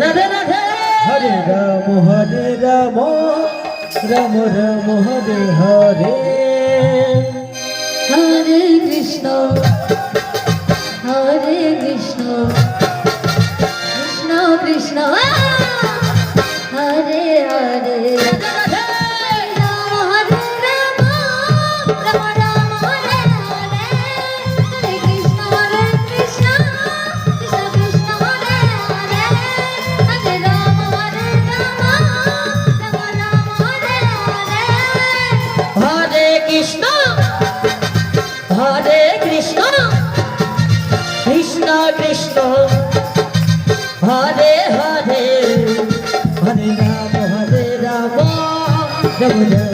Radhe Radhe. Radhe Hare Ram Hare Ram Ram Ram, Hare Hare. Hare Krishna Hare Krishna. Come on,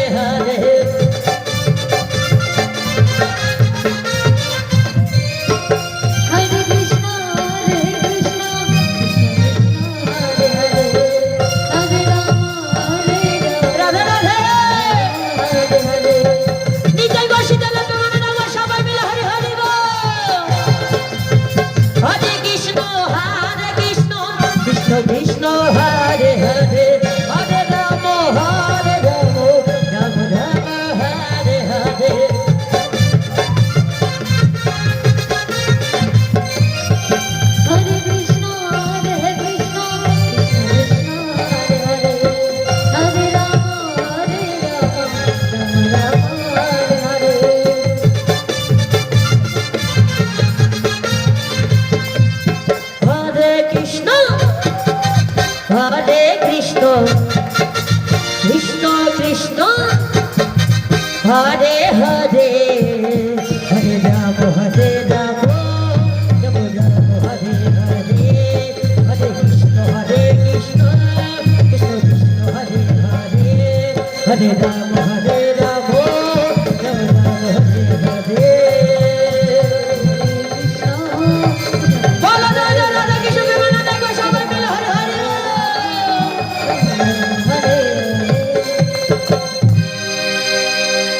Krishna Hare Hare ঘরে